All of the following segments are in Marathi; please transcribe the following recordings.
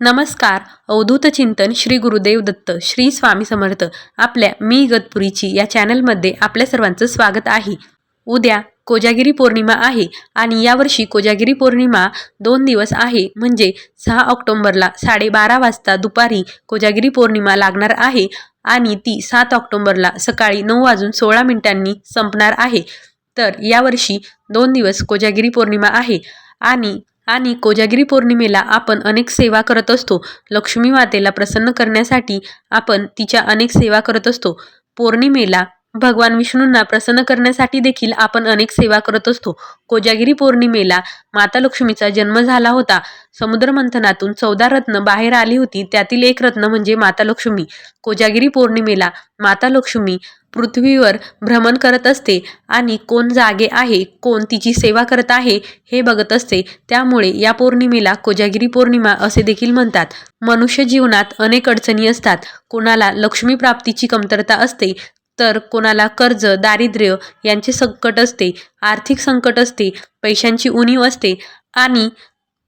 नमस्कार. अवधूत चिंतन श्री गुरुदेव दत्त श्री स्वामी समर्थ. आपल्या मी गतपुरीची या चॅनलमध्ये आपल्या सर्वांचं स्वागत आहे. उद्या कोजागिरी पौर्णिमा आहे आणि यावर्षी कोजागिरी पौर्णिमा दोन दिवस आहे. म्हणजे सहा ऑक्टोंबरला साडेबारा वाजता दुपारी कोजागिरी पौर्णिमा लागणार आहे आणि ती सात ऑक्टोंबरला सकाळी नऊ वाजून सोळा मिनिटांनी संपणार आहे. तर यावर्षी दोन दिवस कोजागिरी पौर्णिमा आहे आणि आणि कोजागिरी पौर्णिमेला आपण अनेक सेवा करत असतो. लक्ष्मी मातेला प्रसन्न करण्यासाठी आपण तिच्या अनेक सेवा करत असतो. पौर्णिमेला भगवान विष्णूंना प्रसन्न करण्यासाठी देखील आपण अनेक सेवा करत असतो. कोजागिरी पौर्णिमेला माता लक्ष्मीचा जन्म झाला होता. समुद्र मंथनातून चौदा रत्न बाहेर आली होती. त्यातील एक रत्न म्हणजे माता लक्ष्मी. कोजागिरी पौर्णिमेला माता लक्ष्मी पृथ्वीवर भ्रमण करत असते आणि कोण जागे आहे कोण तिची सेवा करत आहे हे बघत असते. त्यामुळे या पौर्णिमेला कोजागिरी पौर्णिमा असे देखील म्हणतात. मनुष्य जीवनात अनेक अडचणी असतात. कोणाला लक्ष्मीप्राप्तीची कमतरता असते तर कोणाला कर्ज दारिद्र्य यांचे संकट असते आर्थिक संकट असते पैशांची उणीव असते आणि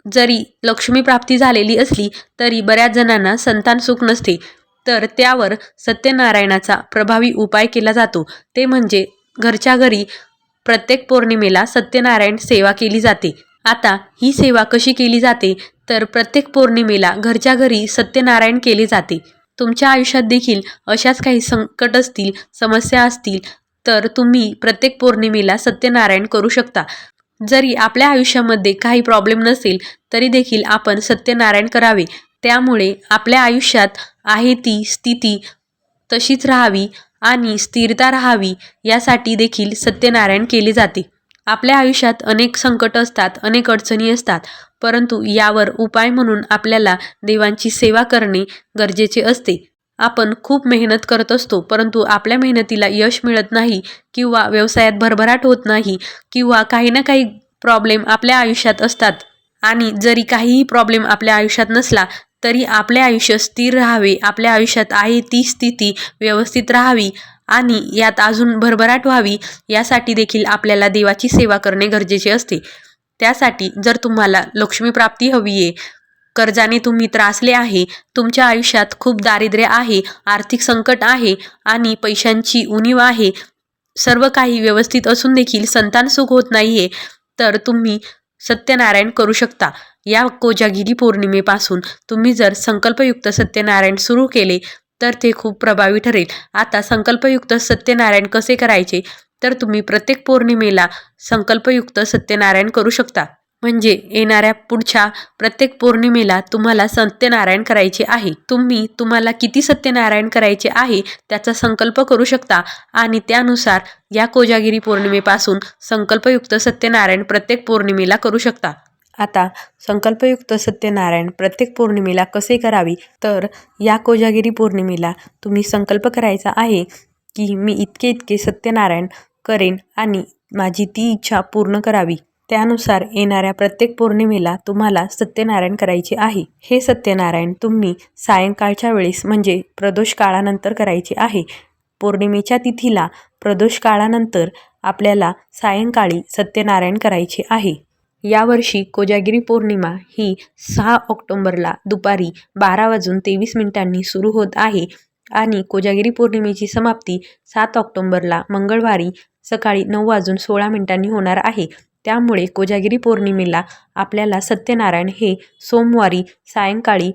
जरी लक्ष्मीप्राप्ती झालेली असली तरी बऱ्याच जणांना संतान सुख नसते. तर त्यावर सत्यनारायणाचा प्रभावी उपाय केला जातो. ते म्हणजे घरच्या घरी प्रत्येक पौर्णिमेला सत्यनारायण सेवा केली जाते. आता ही सेवा कशी केली जाते? तर प्रत्येक पौर्णिमेला घरच्या घरी सत्यनारायण केले जाते. तुमच्या आयुष्यात देखील अशाच काही संकट असतील समस्या असतील तर तुम्ही प्रत्येक पौर्णिमेला सत्यनारायण करू शकता. जरी आपल्या आयुष्यामध्ये काही प्रॉब्लेम नसेल तरी देखील आपण सत्यनारायण करावे. त्यामुळे आपल्या आयुष्यात आहे ती स्थिती तशीच राहावी आणि स्थिरता राहावी यासाठी देखील सत्यनारायण केले जाते. आपल्या आयुष्यात अनेक संकट असतात अनेक अडचणी असतात परंतु यावर उपाय म्हणून आपल्याला देवांची सेवा करणे गरजेचे असते. आपण खूप मेहनत करत असतो परंतु आपल्या मेहनतीला यश मिळत नाही किंवा व्यवसायात भरभराट होत नाही किंवा काही ना काही प्रॉब्लेम आपल्या आयुष्यात असतात. आणि जरी काहीही प्रॉब्लेम आपल्या आयुष्यात नसला तरी आपले आयुष्य स्थिर राहावे आपल्या आयुष्यात आहे ती स्थिती व्यवस्थित राहावी आणि यात अजून भरभराट व्हावी यासाठी देखील आपल्याला देवाची सेवा करणे गरजेचे असते. त्यासाठी जर तुम्हाला लक्ष्मी प्राप्ती हवी आहे कर्जाने तुम्ही त्रासले आहे तुमच्या आयुष्यात खूप दारिद्र्य आहे आर्थिक संकट आहे आणि पैशांची उणीव आहे सर्व काही व्यवस्थित असून देखील संतान सुख होत नाही आहे तर तुम्ही सत्यनारायण करू शकता. या कोजागिरी पौर्णिमेपासून तुम्ही जर संकल्पयुक्त सत्यनारायण सुरू केले तर ते खूप प्रभावी ठरेल. आता संकल्पयुक्त सत्यनारायण कसे करायचे? तर तुम्ही प्रत्येक पौर्णिमेला संकल्पयुक्त सत्यनारायण करू शकता. म्हणजे येणाऱ्या पुढच्या प्रत्येक पौर्णिमेला तुम्हाला सत्यनारायण करायचे आहे. तुम्ही तुम्हाला किती सत्यनारायण करायचे आहे त्याचा संकल्प करू शकता आणि त्यानुसार या कोजागिरी पौर्णिमेपासून संकल्पयुक्त सत्यनारायण प्रत्येक पौर्णिमेला करू शकता. आता संकल्पयुक्त सत्यनारायण प्रत्येक पौर्णिमेला कसे करावी? तर या कोजागिरी पौर्णिमेला तुम्ही संकल्प करायचा आहे की मी इतके इतके सत्यनारायण करेन आणि माझी ती इच्छा पूर्ण करावी. त्यानुसार येणाऱ्या प्रत्येक पौर्णिमेला तुम्हाला सत्यनारायण करायचे आहे. हे सत्यनारायण तुम्ही सायंकाळच्या वेळेस म्हणजे प्रदोष काळानंतर करायचे आहे. पौर्णिमेच्या तिथीला प्रदोष काळानंतर आपल्याला सायंकाळी सत्यनारायण करायचे आहे. यावर्षी कोजागिरी पौर्णिमा ही सहा ऑक्टोंबरला दुपारी बारा वाजून तेवीस मिनिटांनी सुरू होत आहे आणि कोजागिरी पौर्णिमेची समाप्ती सात ऑक्टोंबरला मंगळवारी सकाळी नऊ वाजून सोळा मिनिटांनी होणार आहे. त्यामुळे कोजागिरी पौर्णिमेला आपल्याला सत्यनारायण हे सोमवारी सायंकाळी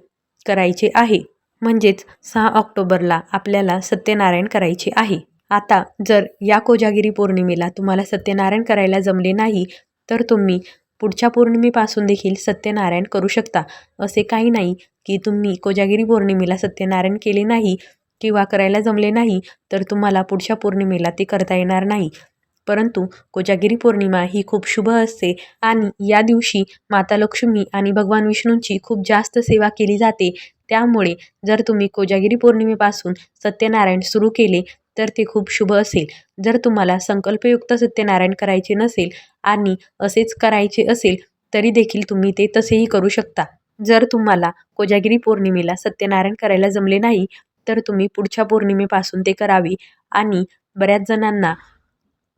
करायचे आहे. म्हणजेच सहा ऑक्टोबरला आपल्याला सत्यनारायण करायचे आहे. आता जर या कोजागिरी पौर्णिमेला तुम्हाला सत्यनारायण करायला जमले नाही तर तुम्ही पुढच्या पौर्णिमेपासून देखील सत्यनारायण करू शकता. असे काही नाही की तुम्ही कोजागिरी पौर्णिमेला सत्यनारायण केले नाही किंवा करायला जमले नाही तर तुम्हाला पुढच्या पौर्णिमेला ते करता येणार नाही. परंतु कोजागिरी पौर्णिमा ही खूप शुभ असते आणि या दिवशी माता लक्ष्मी आणि भगवान विष्णूंची खूप जास्त सेवा केली जाते. त्यामुळे जर तुम्ही कोजागिरी पौर्णिमेपासून सत्यनारायण सुरू केले तर ते खूप शुभ असेल. जर तुम्हाला संकल्पयुक्त सत्यनारायण करायचे नसेल आणि असेच करायचे असेल तरी देखील तुम्ही ते तसेही करू शकता. जर तुम्हाला कोजागिरी पौर्णिमेला सत्यनारायण करायला जमले नाही तर तुम्ही पुढच्या पौर्णिमेपासून ते करावे आणि बऱ्याच जणांना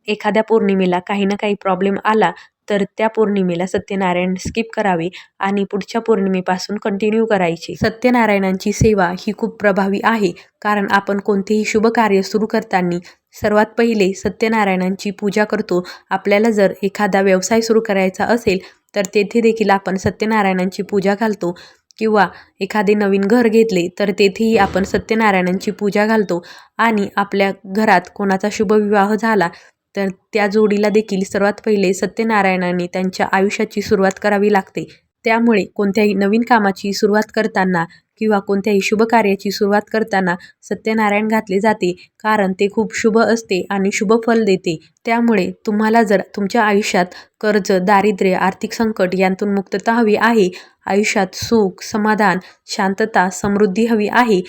एखाद्या पौर्णिमेला काही ना काही प्रॉब्लेम आला तर त्या पौर्णिमेला सत्यनारायण स्किप करावे आणि पुढच्या पौर्णिमेपासून कंटिन्यू करायचे. सत्यनारायणांची सेवा ही खूप प्रभावी आहे कारण आपण कोणतेही शुभ कार्य सुरू करताना सर्वात पहिले सत्यनारायणांची पूजा करतो. आपल्याला जर एखादा व्यवसाय सुरू करायचा असेल तर तेथे देखील आपण सत्यनारायणांची पूजा घालतो. किंवा एखादे नवीन घर घेतले तर तेथेही आपण सत्यनारायणांची पूजा घालतो. आणि आपल्या घरात कोणाचा शुभविवाह झाला तर त्या जोडीला देखील सर्वात पहिले सत्यनारायणाने त्यांच्या आयुष्याची सुरुवात करावी लागते. त्यामुळे कोणत्याही नवीन कामाची सुरुवात करताना किंवा कोणत्याही शुभ कार्याची सुरुवात करताना सत्यनारायण घातले जाते कारण ते खूप शुभ असते आणि शुभ फल देते. त्यामुळे तुम्हाला जर तुमच्या आयुष्यात कर्ज दारिद्र्य आर्थिक संकट यांतून मुक्तता हवी आहे आयुष्यात सुख समाधान शांतता समृद्धी हवी आहे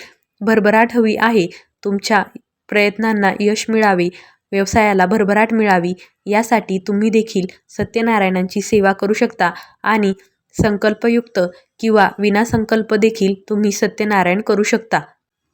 भरभराट हवी आहे तुमच्या प्रयत्नांना यश मिळावे व्यवसायाला भरभराट मिळावी यासाठी तुम्ही देखील सत्यनारायणांची सेवा करू शकता आणि संकल्पयुक्त किंवा विनासंकल्प देखील तुम्ही सत्यनारायण करू शकता.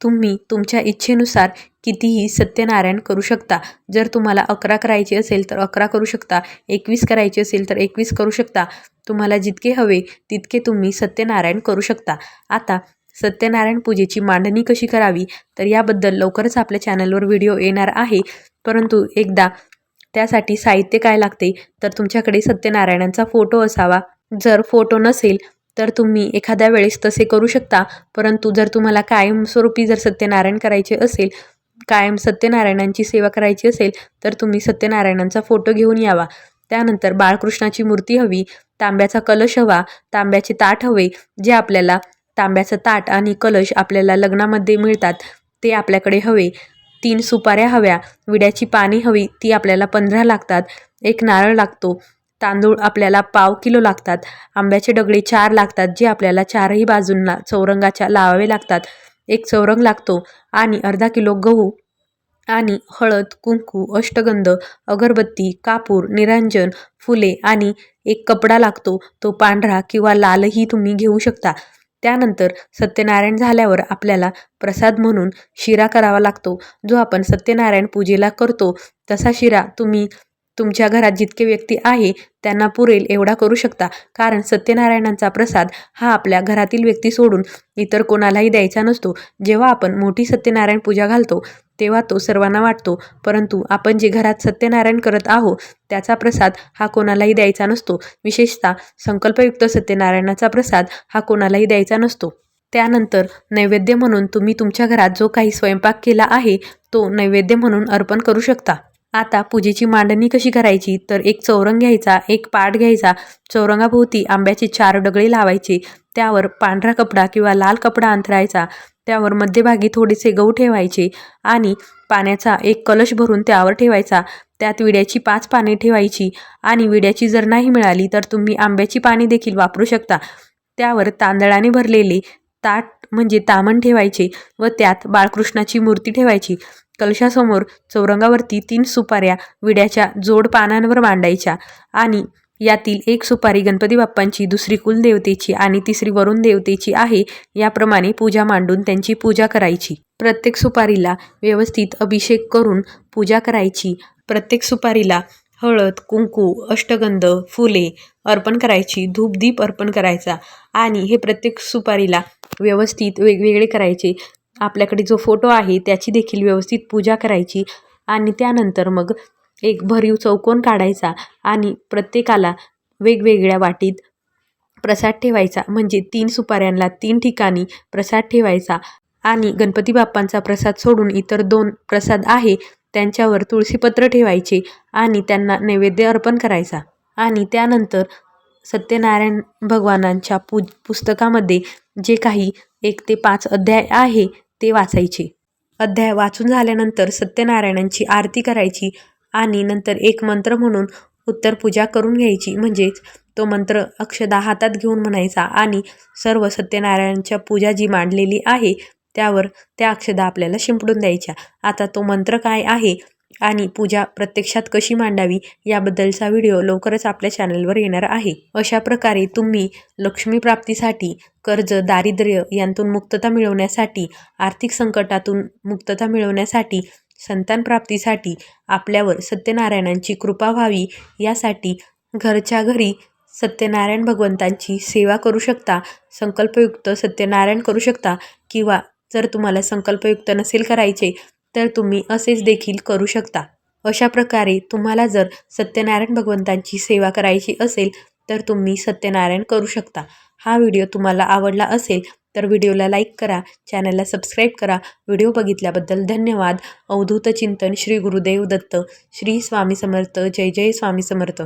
तुम्ही तुमच्या इच्छेनुसार कितीही सत्यनारायण करू शकता. जर तुम्हाला अकरा करायचे असेल तर अकरा करू शकता एकवीस करायचे असेल तर एकवीस करू शकता. तुम्हाला जितके हवे तितके तुम्ही सत्यनारायण करू शकता. आता सत्यनारायण पूजेची मांडणी कशी करावी? तर याबद्दल लवकरच आपल्या चॅनलवर व्हिडिओ येणार आहे. परंतु एकदा त्यासाठी साहित्य काय लागते? तर तुमच्याकडे सत्यनारायणांचा फोटो असावा. जर फोटो नसेल तर तुम्ही एखाद्या वेळेस तसे करू शकता. परंतु जर तुम्हाला कायमस्वरूपी जर सत्यनारायण करायचे असेल कायम सत्यनारायणांची सेवा करायची असेल तर तुम्ही सत्यनारायणांचा फोटो घेऊन यावा. त्यानंतर बाळकृष्णाची मूर्ती हवी. तांब्याचा कलश हवा. तांब्याचे ताट हवे जे आपल्याला तांब्याचं ताट आणि कलश आपल्याला लग्नामध्ये मिळतात ते आपल्याकडे हवे. तीन सुपाऱ्या हव्या विड्याची पाणी हवी ती आपल्याला पंधरा लागतात एक नारळ लागतो. तांदूळ आपल्याला पाव किलो लागतात. आंब्याचे डगडे चार लागतात जे आपल्याला चारही बाजूंना चौरंगाच्या लावावे लागतात. एक चौरंग लागतो आणि अर्धा किलो गहू आणि हळद कुंकू अष्टगंध अगरबत्ती कापूर निरांजन फुले आणि एक कपडा लागतो. तो पांढरा किंवा लालही तुम्ही घेऊ शकता. त्यानंतर सत्यनारायण झाल्यावर आपल्याला प्रसाद म्हणून शिरा करावा लागतो. जो आपण सत्यनारायण पूजेला करतो तसा शिरा तुम्ही तुमच्या घरात जितके व्यक्ती आहे त्यांना पुरेल एवढा करू शकता. कारण सत्यनारायणांचा प्रसाद हा आपल्या घरातील व्यक्ती सोडून इतर कोणालाही द्यायचा नसतो. जेव्हा आपण मोठी सत्यनारायण पूजा घालतो तेव्हा तो सर्वांना वाटतो. परंतु आपण जे घरात सत्यनारायण करत आहो त्याचा प्रसाद हा कोणालाही द्यायचा नसतो. विशेषतः संकल्पयुक्त सत्यनारायणाचा प्रसाद हा कोणालाही द्यायचा नसतो. त्यानंतर नैवेद्य म्हणून तुम्ही तुमच्या घरात जो काही स्वयंपाक केला आहे तो नैवेद्य म्हणून अर्पण करू शकता. आता पूजेची मांडणी कशी करायची? तर एक चौरंग घ्यायचा एक पाट घ्यायचा. चौरंगाभोवती आंब्याचे चार डगळे लावायचे. त्यावर पांढरा कपडा किंवा लाल कपडा अंथरायचा. त्यावर मध्यभागी थोडेसे गहू ठेवायचे आणि पाण्याचा एक कलश भरून त्यावर ठेवायचा. त्यात विड्याची पाच पाने ठेवायची आणि विड्याची जर नाही मिळाली तर तुम्ही आंब्याची पाने देखील वापरू शकता. त्यावर तांदळाने भरलेले ताट म्हणजे तामण ठेवायचे व त्यात बाळकृष्णाची मूर्ती ठेवायची. कलशासमोर चौरंगावरती तीन सुपाऱ्या विड्याच्या जोड पानांवर मांडायच्या आणि यातील एक सुपारी गणपती बाप्पांची दुसरी कुलदेवतेची आणि तिसरी वरुण देवतेची आहे याप्रमाणे पूजा मांडून त्यांची पूजा करायची. प्रत्येक सुपारीला व्यवस्थित अभिषेक करून पूजा करायची. प्रत्येक सुपारीला हळद कुंकू अष्टगंध फुले अर्पण करायची धूपदीप अर्पण करायचा आणि हे प्रत्येक सुपारीला व्यवस्थित वेगवेगळे करायचे. आपल्याकडे जो फोटो आहे त्याची देखील व्यवस्थित पूजा करायची आणि त्यानंतर मग एक भरीव चौकोन काढायचा आणि प्रत्येकाला वेगवेगळ्या वाटीत प्रसाद ठेवायचा. म्हणजे तीन सुपाऱ्यांना तीन ठिकाणी प्रसाद ठेवायचा आणि गणपती बाप्पांचा प्रसाद सोडून इतर दोन प्रसाद आहे त्यांच्यावर तुळशीपत्र ठेवायचे आणि त्यांना नैवेद्य अर्पण करायचा. आणि त्यानंतर सत्यनारायण भगवानांच्या पू पुस्तकामध्ये जे काही एक ते पाच अध्याय आहे ते वाचायचे. अध्याय वाचून झाल्यानंतर सत्यनारायणांची आरती करायची आणि नंतर एक मंत्र म्हणून उत्तर पूजा करून घ्यायची. म्हणजेच तो मंत्र अक्षदा हातात घेऊन म्हणायचा आणि सर्व सत्यनारायणांच्या पूजा जी मांडलेली आहे त्यावर त्या अक्षदा आपल्याला शिंपडून द्यायच्या. आता तो मंत्र काय आहे? आणि पूजा प्रत्यक्षात कशी मांडावी याबद्दलचा व्हिडिओ लवकरच आपल्या चॅनलवर येणार आहे. अशा प्रकारे तुम्ही लक्ष्मी प्राप्तीसाठी कर्ज दारिद्र्य यांतून मुक्तता मिळवण्यासाठी आर्थिक संकटातून मुक्तता मिळवण्यासाठी संतान प्राप्तीसाठी आपल्यावर सत्यनारायणांची कृपा व्हावी यासाठी घरच्या घरी सत्यनारायण भगवंतांची सेवा करू शकता संकल्पयुक्त सत्यनारायण करू शकता किंवा जर तुम्हाला संकल्पयुक्त नसेल करायचे तर तुम्ही असेच देखील करू शकता. अशा प्रकारे तुम्हाला जर सत्यनारायण भगवंतांची सेवा करायची असेल तर तुम्ही सत्यनारायण करू शकता. हा व्हिडिओ तुम्हाला आवडला असेल तर व्हिडिओला लाईक करा चॅनलला सबस्क्राईब करा. व्हिडिओ बघितल्याबद्दल धन्यवाद. अवधूत चिंतन श्री गुरुदेव दत्त. श्री स्वामी समर्थ. जय जय स्वामी समर्थ.